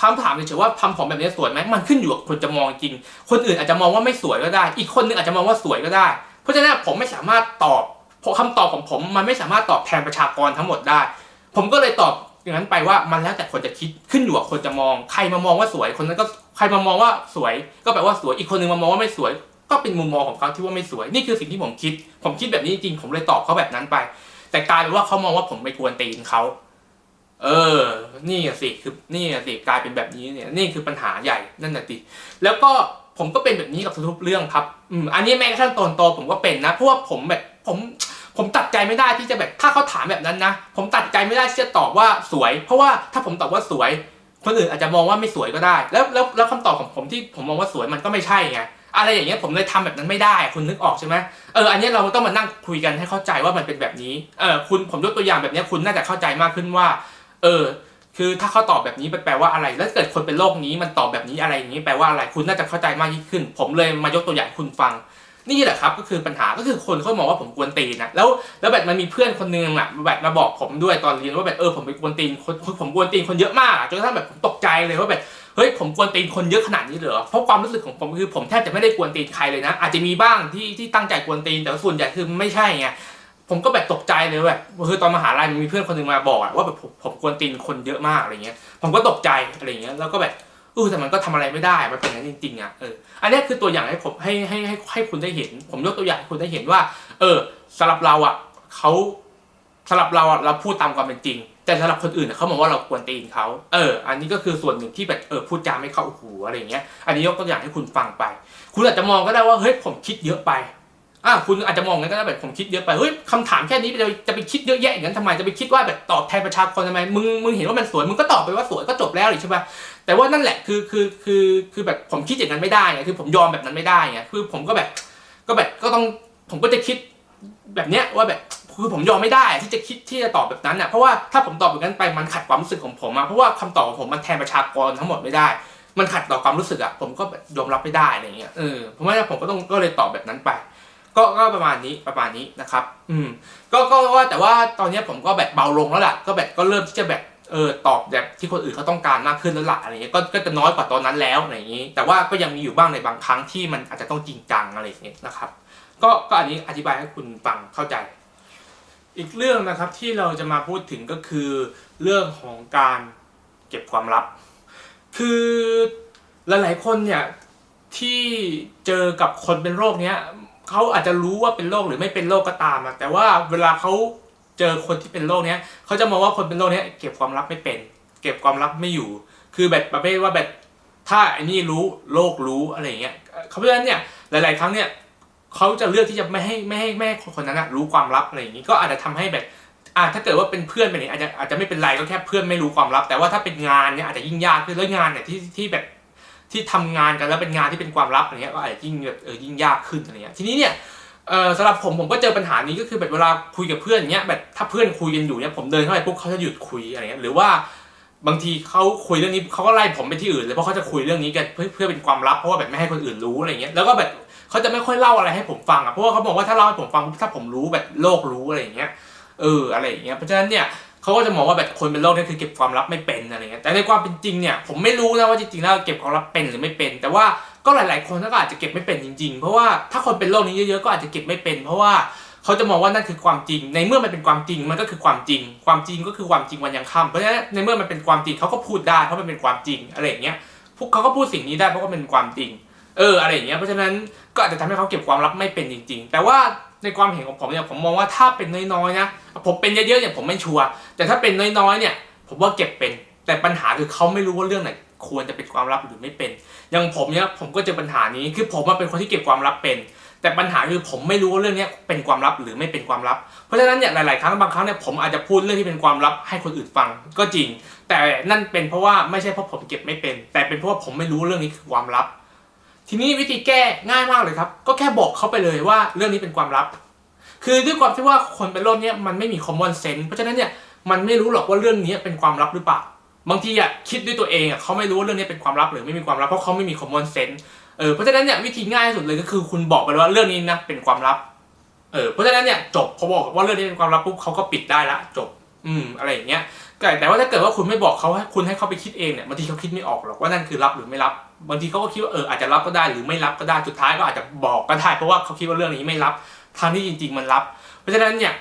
คำถามเฉยๆว่าทำผมแบบนี้สวยไหมมันขึ้นอยู่กับคนจะมองจริง คนอื่นอาจจะมองว่าไม่สวยก็ได้ อีกคนนึงอาจจะมองว่าสวยก็ได้ เพราะฉะนั้นผมไม่สามารถตอบเพราะคำตอบของผมมันไม่สามารถตอบแทนประชากรทั้งหมดได้ ผมก็เลยตอบ อย่างนั้นไปว่ามันแล้วแต่คนจะคิดขึ้นอยู่กับคนจะมอง ใครมามองว่าสวยคนนั้นก็ใครมามองว่าสวย ก็แปลว่าสวยอีกคนนึงมามองว่าไม่สวย ก็เป็นมุมมองของเขาที่ว่าไม่สวยนี่คือสิ่งที่ผมคิด ผมคิดแบบนี้จริงผมเลยตอบเขาแบบนั้นไป แต่กลายเป็นว่าเขามองว่าผมไปกวนตีนเขาเออ นี่สิคือนี่สิกลายเป็นแบบนี้เนี่ยนี่คือปัญหาใหญ่นั่นน่ะสิแล้วก็ผมก็เป็นแบบนี้กับทุกๆเรื่องครับ อืม อันนี้แม้กระทั่งตอนโตผมก็เป็นนะ เพราะว่าผมแบบผม ผมตัดใจไม่ได้ที่จะแบบถ้าเขาถามแบบนั้นนะ ผมตัดใจไม่ได้ที่จะตอบว่าสวย เพราะว่าถ้าผมตอบว่าสวย คนอื่นอาจจะมองว่าไม่สวยก็ได้ แล้วแล้วแล้วคำตอบของผมที่ผมมองว่าสวยมันก็ไม่ใช่ไงอะไรอย่างเงี้ยผมเลยทำแบบนั้นไม่ได้คุณนึกออกใช่ไหมเอออันนี้เราต้องมานั่งคุยกันให้เข้าใจว่ามันเป็นแบบนี้เออคุณผมยกตัวอย่างแบบนี้คุณน่าจะเข้าใจมากขึ้นว่า เออ คือถ้าเขาตอบแบบนี้แปลว่าอะไร แล้วเกิดคนเป็นโรคนี้มันตอบแบบนี้อะไรอย่างนี้แปลว่าอะไรคุณน่าจะเข้าใจมากยิ่งขึ้น ผมเลยมายกตัวอย่างให้คุณฟัง นี่แหละครับก็คือปัญหาก็คือคนเขามองว่าผมกวนตีนนะแล้วแล้วแบบมันมีเพื่อนคนนึงอะแบบมาบอกผมด้วยตอนเรียนว่าแบบเออผมไปกวนตีนคนผมกวนตีนคนเยอะมากจนกระทั่งแบบผมตกใจเลยว่าแบบเฮ้ยผมกวนตีนคนเยอะขนาดนี้เหรอเพราะความรู้สึกของผมคือผมแทบจะไม่ได้กวนตีนใครเลยนะ อาจจะมีบ้างที่ที่ตั้งใจกวนตีนแต่ส่วนใหญ่คือไม่ใช่ไงผมก็แบบตกใจเลยแบบคือตอนมหาลัยมันมีเพื่อนคนหนึงมาบอกว่าแบบผมผมกวนตีนคนเยอะมากอะไรเงี้ยผมก็ตกใจอะไรเงี้ยแล้วก็แบบ เออแต่มันก็ทำอะไรไม่ได้มันเป็นอย่างนั้นจริงๆอะเอออันนี้คือตัวอย่างให้ผมให้ให้ให้ให้คุณได้เห็น ผมยกตัวอย่างให้คุณได้เห็นว่า เออสำหรับเราอะเขาสำหรับเราอะเราพูดตามความเป็นจริง แต่สำหรับคนอื่นเขามองว่าเรากวนตีนเขาเออ อันนี้ก็คือส่วนหนึ่งที่แบบเออพูดจาไม่เข้าหูอะไรเงี้ย อันนี้ยกตัวอย่างให้คุณฟังไป คุณอาจจะมองก็ได้ว่าเฮ้ยผมคิดเยอะไปอะคุณอาจจะมองงั้นก็ได้แบบผมคิดเยอะไปเฮ้ยคำถามแค่นี้จะจะไปคิดเยอะแยะอย่างนั้นทำไมจะไปคิดว่าแบบตอบแทนประชาชนทำไมมึงมึงเห็นว่ามันสวยมึงก็ตอบไปว่าสวยก็จบแล้วหรือใช่ปะ แต่ว่านั่นแหละคือคือคือคือแบบผมคิดอย่างนั้นไม่ได้ไงคือผมยอมแบบนั้นไม่ได้ไงคือผมก็แบบก็แบบก็ต้องผมก็จะคิดแบบเนี้ยว่าแบบคือผมยอมไม่ได้ที่จะคิดที่จะตอบแบบนั้นอะเพราะว่าถ้าผมตอบแบบนั้นไปมันขัดความรู้สึกของผมอะเพราะว่าคำตอบของผมมันแทนประชากรทั้งหมดไม่ได้ มันขัดต่อความรู้สึกอะผมก็ยอมรับไม่ได้อะไรเงี้ยเออผมว่าผมก็ต้องก็เลยตอบแบบนั้นไป ก็ก็ประมาณนี้ประมาณนี้นะครับ อืมก็ก็ว่าแต่ว่าตอนนี้ผมก็แบบเบาลงแล้วล่ะก็แบบก็เริ่มที่จะแบบ เออตอบแบบที่คนอื่นเขาต้องการมากขึ้นแล้วล่ะอะไรเงี้ยก็ก็จะน้อยกว่าตอนนั้นแล้วอะไรอย่างนี้ แต่ว่าก็ยังมีอยู่บ้างในบางครั้งที่มันอาจจะต้องจริงจังอะไรอย่างเงี้ยนะครับ ก็ก็อันนี้อธิบายให้คุณฟังเข้าใจ อีกเรื่องนะครับที่เราจะมาพูดถึงก็คือ เรื่องของการเก็บความลับ คือหลาย ๆ คนเนี่ยที่เจอกับคนเป็นโรคเนี้ยเขาอาจจะรู้ว่าเป็นโรคหรือไม่เป็นโรคก็ตามอะแต่ว่าเวลาเขา เจอคนที่เป็นโรคเนี้ยเขาจะมองว่าคนเป็นโรคเนี้ยเก็บความลับไม่เป็น เก็บความลับไม่อยู่ คือแบบประเภทว่าแบบถ้าไอ้นี่รู้โลกรู้อะไรเงี้ยเขาเพราะฉะนั้นเนี่ยหลาย ๆ ครั้งเนี่ยเขาจะเลือกที่จะไม่ให้ไม่ให้ไม่ให้คนนั้นนะรู้ความลับอะไรอย่างงี้ก็อาจจะทำให้แบบอ่าถ้าเกิดว่าเป็นเพื่อนไปเนี่ยอาจจะอาจจะไม่เป็นไรก็แค่เพื่อนไม่รู้ความลับ แต่ว่าถ้าเป็นงานเนี่ยอาจจะยิ่งยากขึ้นแล้วงานเนี่ยที่ที่แบบที่ทำงานกันแล้วเป็นงานที่เป็นความลับอะไรเงี้ยก็อาจจะยิ่งแบบเออยิ่งยากขึ้นอะไรเงี้ยทีนี้เนี่ย เออสำหรับผมผมก็เจอปัญหานี้ก็คือแบบเวลาคุยกับเพื่อนเงี้ยแบบถ้าเพื่อนคุยกันอยู่เนี่ยผมเดินเข้าไปปุ๊บเขาจะหยุดคุยอะไรเงี้ยหรือว่าบางทีเขาคุยเรื่องนี้เขาก็ไล่ผมไปที่อื่นเลยเพราะเขาจะคุยเรื่องนี้กันเพื่อเพื่อเป็นความลับเพราะว่าแบบไม่ให้คนอื่นรู้อะไรเงี้ยแล้วก็แบบเขาจะไม่ค่อยเล่าอะไรให้ผมฟังอะเพราะว่าเขาบอกว่าถ้าเล่าให้ผมฟังถ้าผมรู้แบบโลกรู้อะไรเงี้ยเอออะไรอย่างเงี้ยเพราะฉะนั้นเนี่ยเขาก็จะมองว่าแบบคนเป็นโรคเนี่ยคือเก็บความลับไม่เป็นอะไรเงี้ยแต่ในความเป็นจริงเนี่ยผมไม่รู้นะว่าจริงๆแล้วเก็บความลับเป็นหรือไม่เป็น แต่ว่า ก็หลาย ๆ คนก็อาจจะเก็บไม่เป็นจริง ๆ เพราะว่าถ้าคนเป็นโรคนี้เยอะ ๆ ก็อาจจะเก็บไม่เป็น เพราะว่าเขาจะมองว่านั่นคือความจริง ในเมื่อมันเป็นความจริงมันก็คือความจริง ความจริงก็คือความจริงวันยังค่ำเพราะฉะนั้นในเมื่อมันเป็นความจริงเขาก็พูดได้เพราะมันเป็นความจริงอะไรอย่างเงี้ยพวกเขาก็พูดสิ่งนี้ได้เพราะว่ามันเป็นความจริง เอออะไรอย่างเงี้ยเพราะฉะนั้นก็อาจจะทำให้เขาเก็บความลับไม่เป็นจริง ๆ แต่ว่าในความเห็นของผมเนี่ยผมมองว่าถ้าเป็นน้อยๆนะผมเป็นเยอะๆเนี่ยผมไม่ชัวร์แต่ถ้าเป็นน้อยๆเนี่ย ผมว่าเก็บเป็นแต่ปัญหาคือเขาไม่รู้ว่าเรื่องไหน ควรจะเป็นความลับหรือไม่เป็น อย่างผมเนี่ยผมก็เจอปัญหานี้คือผมเป็นคนที่เก็บความลับเป็น แต่ปัญหาคือผมไม่รู้ว่าเรื่องนี้เป็นความลับหรือไม่เป็นความลับ เพราะฉะนั้นเนี่ยหลาย ๆ ครั้งบางครั้งเนี่ยผมอาจจะพูดเรื่องที่เป็นความลับให้คนอื่นฟังก็จริง แต่นั่นเป็นเพราะว่าไม่ใช่เพราะผมเก็บไม่เป็น แต่เป็นเพราะว่าผมไม่รู้เรื่องนี้คือความลับ ทีนี้วิธีแก้ง่ายมากเลยครับ ก็แค่บอกเขาไปเลยว่าเรื่องนี้เป็นความลับ คือด้วยความที่ว่าคนเป็นโรคเนี้ยมันไม่มี common sense เพราะฉะนั้นเนี่ยมันไม่รู้หรอกว่าเรื่องนี้เป็นความลับหรือเปล่า บางทีอะคิดด้วยตัวเองอะเขาไม่รู้ว่าเรื่องนี้เป็นความลับหรือไม่มีความลับเพราะเขาไม่มี common sense เออเพราะฉะนั้นเนี่ยวิธีง่ายที่สุดเลยก็คือคุณบอกไปเลยว่าเรื่องนี้นะเป็นความลับเออเพราะฉะนั้นเนี่ยจบพอบอกว่าเรื่องนี้เป็นความลับปุ๊บเขาก็ปิดได้ละจบ อืมอะไรอย่างเงี้ยแต่แต่ว่าถ้าเกิดว่าคุณไม่บอกเขาให้คุณให้เขาไปคิดเองเนี่ยบางทีเขาคิดไม่ออกหรอกว่านั่นคือรับหรือไม่รับบางทีเขาก็คิดว่าเอออาจจะรับก็ได้หรือไม่รับก็ได้สุดท้ายก็อาจจะบอกก็ได้เพราะว่าเขาคิดว่าเรื่องนี้ไม่รับทางที่จริง ๆ มันรับ เพราะฉะนั้นเนี่ย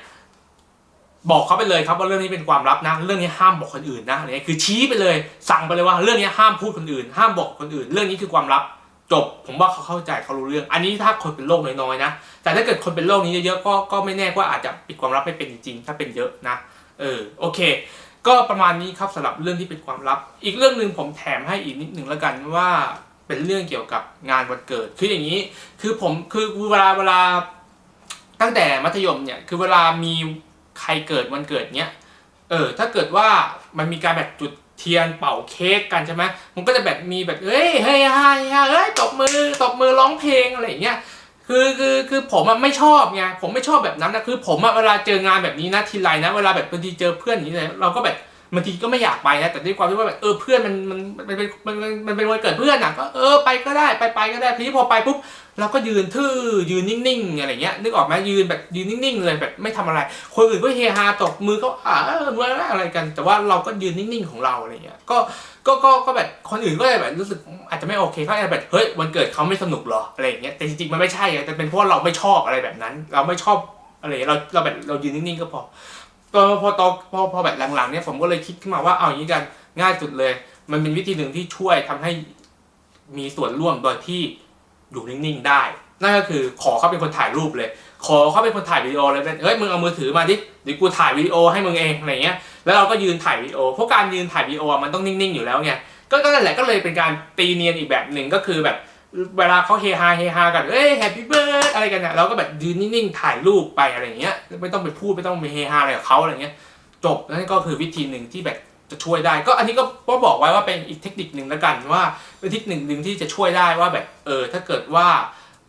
บอกเขาไปเลยครับว่าเรื่องนี้เป็นความลับนะ เรื่องนี้ห้ามบอกคนอื่นนะอะไรเงี้ยคือชี้ไปเลย สั่งไปเลยว่าเรื่องนี้ห้ามพูดคนอื่น ห้ามบอกคนอื่น เรื่องนี้คือความลับจบ ผมว่าเขาเข้าใจเขารู้เรื่อง อันนี้ถ้าคนเป็นโรคน้อยๆนะ แต่ถ้าเกิดคนเป็นโรคนี้เยอะๆก็ก็ไม่แน่ว่าอาจจะปิดความลับไม่เป็นจริงๆถ้าเป็นเยอะนะ เออโอเค ก็ประมาณนี้ครับสำหรับเรื่องที่เป็นความลับ อีกเรื่องหนึ่งผมแถมให้อีกนิดหนึ่งแล้วกันว่าเป็นเรื่องเกี่ยวกับงานวันเกิด คืออย่างนี้ คือผมคือเวลาเวลาตั้งแต่มัธยมเนี่ย คือเวลามี ใครเกิดวันเกิดเนี้ยเออถ้าเกิดว่ามันมีการแบบจุดเทียนเป่าเค้กกันใช่ไหมมันก็จะแบบมีแบบเฮ้ยเฮ้ยฮ่าฮ่าเฮ้ยตบมือตบมือร้องเพลงอะไรอย่างเงี้ยคือคือคือผมอะไม่ชอบไงผมไม่ชอบแบบนั้นนะคือผมอะเวลาเจองานแบบนี้นะทีไรนะเวลาแบบบางทีเจอเพื่อนอย่างนี้เลยเราก็แบบ บางทีก็ไม่อยากไปนะแต่ด้วยความที่ว่าแบบเออเพื่อนมันมันมันเป็นมันมันมันเป็นวันเกิดเพื่อนอะก็เออไปก็ได้ไปไปก็ได้ทีนี้พอไปปุ๊บเราก็ยืนทื่อยืนนิ่งๆอะไรเงี้ยนึกออกไหมยืนแบบยืนนิ่งๆเลยแบบไม่ทำอะไร คนอื่นก็เฮฮาตบมือเขาอ่าเอออะไรกัน แต่ว่าเราก็ยืนนิ่งๆของเราอะไรเงี้ยก็ก็ก็ก็แบบคนอื่นก็จะแบบรู้สึกอาจจะไม่โอเคเขาอาจจะแบบเฮ้ยวันเกิดเขาไม่สนุกหรออะไรอย่างเงี้ยแต่จริงๆมันไม่ใช่แต่เป็นเพราะเราไม่ชอบอะไรแบบนั้น เราไม่ชอบอะไรเราเราแบบเรายืนนิ่งๆก็พอ ตอนพอตอนพอพอแบบหลังๆเนี่ยผมก็เลยคิดขึ้นมาว่าเอาอย่างนี้กันง่ายสุดเลย มันเป็นวิธีหนึ่งที่ช่วยทำให้มีส่วนร่วมโดยที่อยู่นิ่งๆได้ นั่นก็คือขอเขาเป็นคนถ่ายรูปเลย ขอเขาเป็นคนถ่ายวิดีโอเลยเฮ้ยมึงเอามือถือมาดิเดี๋ยวกูถ่ายวิดีโอให้มึงเองอะไรเงี้ยแล้วเราก็ยืนถ่ายวิดีโอเพราะการยืนถ่ายวิดีโอมันต้องนิ่งๆอยู่แล้วไงก็ก็นั่นแหละก็เลยเป็นการตีเนียนอีกแบบหนึ่งก็คือแบบ เวลาเขาเฮฮาเฮฮากันเอ้ยแฮปปี้เบิร์ดอะไรกันเนี่ยเราก็แบบยืนนิ่งๆถ่ายรูปไปอะไรอย่างเงี้ยไม่ต้องไปพูดไม่ต้องไปเฮฮาอะไรกับเขาอะไรเงี้ยจบนั่นก็คือวิธีหนึ่งที่แบบจะช่วยได้ ก็อันนี้ก็ก็บอกไว้ว่าเป็นอีกเทคนิคหนึ่งแล้วกันว่าเป็นเทคนิคหนึ่งที่จะช่วยได้ว่าแบบเออถ้าเกิดว่า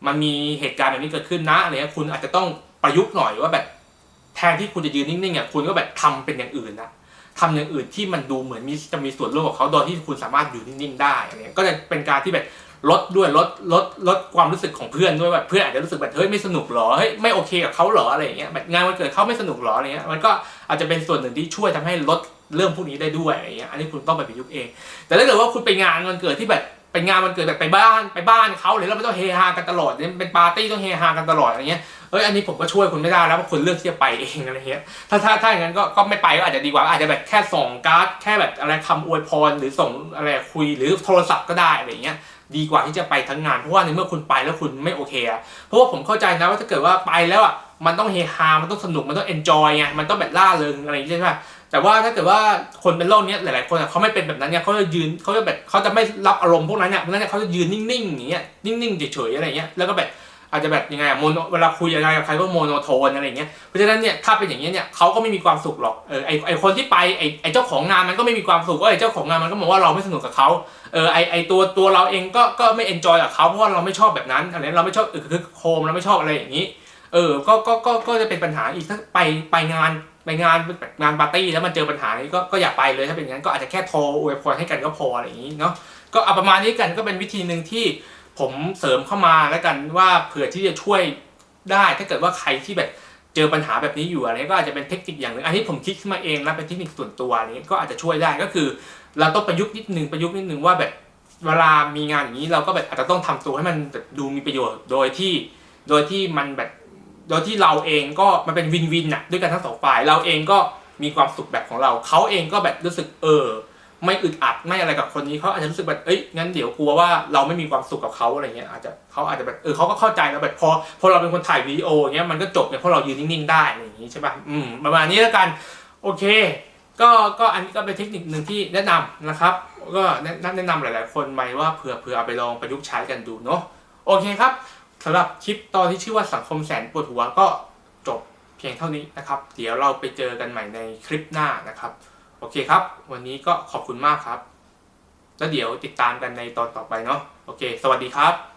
มันมีเหตุการณ์แบบนี้เกิดขึ้นนะอะไรเงี้ยคุณอาจจะต้องประยุกต์หน่อยว่าแบบแทนที่คุณจะยืนนิ่งๆอะคุณก็แบบทำเป็นอย่างอื่นนะทำอย่างอื่นที่มันดูเหมือนมีจะมีส่วนร่วมกับเขาโดยที่คุณสามารถอยู่นิ่งๆได้อะไรเงี้ยก็จะเป็นการที่แบบ ลดด้วยลดลดลดความรู้สึกของเพื่อนด้วยแบบเพื่อนอาจจะรู้สึกแบบเฮ้ยไม่สนุกหรอเฮ้ยไม่โอเคกับเขาหรออะไรอย่างเงี้ยแบบงานวันเกิดเขาไม่สนุกหรออะไรเงี้ยมันก็อาจจะเป็นส่วนหนึ่งที่ช่วยทำให้ลดเรื่องพวกนี้ได้ด้วยอะไรเงี้ยอันนี้คุณต้องไปประยุกต์เอง แต่ถ้าเกิดว่าคุณไปงานวันเกิดที่แบบเป็นงานวันเกิดแบบไปบ้านไปบ้านเขาหรือเราไม่ต้องเฮฮากันตลอดเนี่ยเป็นปาร์ตี้ต้องเฮฮากันตลอดอะไรเงี้ยเอ้ยอันนี้ผมก็ช่วยคุณไม่ได้แล้วเพราะคุณเลือกที่จะไปเองอะไรเงี้ยถ้าถ้าถ้าอย่างนั้นก็ก็ไม่ไปก็อาจจะดีกว่าอาจจะแบบแค่ส่งการ์ดแค่แบบอะไรคำอวยพรหรือส่งอะไรคุยหรือโทรศัพท์ก็ได้อะไรเงี้ย ดีกว่าที่จะไปทั้งงานเพราะว่าในเมื่อคุณไปแล้วคุณไม่โอเคอะเพราะว่าผมเข้าใจนะว่าถ้าเกิดว่าไปแล้วอะมันต้องเฮฮา มันต้องสนุก มันต้องเอนจอยไง มันต้องแบบล่าเริงอะไรอย่างเงี้ยใช่ไหมแต่ว่าถ้าเกิดว่าคนเป็นโรคเนี้ยหลาย ๆ คนอะเขาไม่เป็นแบบนั้นเนี่ยเขาจะยืนเขาจะแบบเขาจะไม่รับอารมณ์พวกนั้นเนี่ยเพราะฉะนั้นเนี่ยเขาจะยืนนิ่ง ๆ อย่างเงี้ย นิ่ง ๆ เฉย ๆ อะไรเงี้ย แล้วก็แบบ อาจจะแบบยังไงอะโมโนเวลาคุยอะไรกับใครก็โมโนโทนอะไรเงี้ยเพราะฉะนั้นเนี่ยถ้าเป็นอย่างเงี้ยเนี่ยเขาก็ไม่มีความสุขหรอกเออไอไอคนที่ไปไอไอเจ้าของงานมันก็ไม่มีความสุขก็ไอเจ้าของงานมันก็มองว่าเราไม่สนุกกับเขาเออไอไอตัวตัวเราเองก็ก็ไม่เอนจอยกับเขาเพราะว่าเราไม่ชอบแบบนั้นอะไรเราไม่ชอบอึกคือโคมเราไม่ชอบอะไรอย่างนี้เออก็ก็ก็ก็จะเป็นปัญหาอีกถ้าไปไปงานไปงานงานปาร์ตี้แล้วมันเจอปัญหานี้ก็ก็อย่าไปเลยถ้าเป็นอย่างนั้นก็อาจจะแค่โทรอวยพรให้กันก็พออะไรอย่างนี้เนาะก็เอาประมาณนี้กันก็เป็นวิธีหนึ่งที่ ผมเสริมเข้ามาแล้วกันว่าเผื่อที่จะช่วยได้ถ้าเกิดว่าใครที่แบบเจอปัญหาแบบนี้อยู่อะไรก็อาจจะเป็นเทคนิคอย่างหนึ่งอันนี้ผมคิดขึ้นมาเองนะเป็นเทคนิคส่วนตัวนี้ก็อาจจะช่วยได้ก็คือ เราต้องประยุกต์นิดนึงประยุกต์นิดนึงว่าแบบเวลามีงานอย่างนี้เราก็แบบอาจจะต้องทำตัวให้มันแบบดูมีประโยชน์โดยที่ โดยที่มันแบบโดยที่เราเองก็มันเป็นวินวินน่ะด้วยกันทั้งสองฝ่ายเราเองก็มีความสุขแบบของเราเขาเองก็แบบรู้สึกเออ ไม่อึดอัดไม่อะไรกับคนนี้เขาอาจจะรู้สึกแบบเอ้ยงั้นเดี๋ยวกลัวว่าเราไม่มีความสุขกับเขาอะไรเงี้ยอาจจะเขาอาจจะแบบเออเขาก็เข้าใจแล้วแบบพอพอเราเป็นคนถ่ายวิดีโอเงี้ยมันก็จบเนี่ยเพราะเรายืนนิ่งๆได้อะไรอย่างงี้ใช่ป่ะอืมประมาณนี้แล้วกันโอเค ก็ก็อันนี้ก็เป็นเทคนิคหนึ่งที่แนะนำนะครับ ก็แนะแนะนำหลายๆ คนไปว่าเผื่อเผื่อเอาไปลองประยุกต์ใช้กันดูเนาะโอเคครับสำหรับคลิปตอนที่ชื่อว่าสังคมแสนปวดหัวก็จบเพียงเท่านี้นะครับ เดี๋ยวเราไปเจอกันใหม่ในคลิปหน้านะครับ โอเคครับ วันนี้ก็ขอบคุณมากครับ แล้วเดี๋ยวติดตามกันในตอนต่อไปเนาะโอเค สวัสดีครับ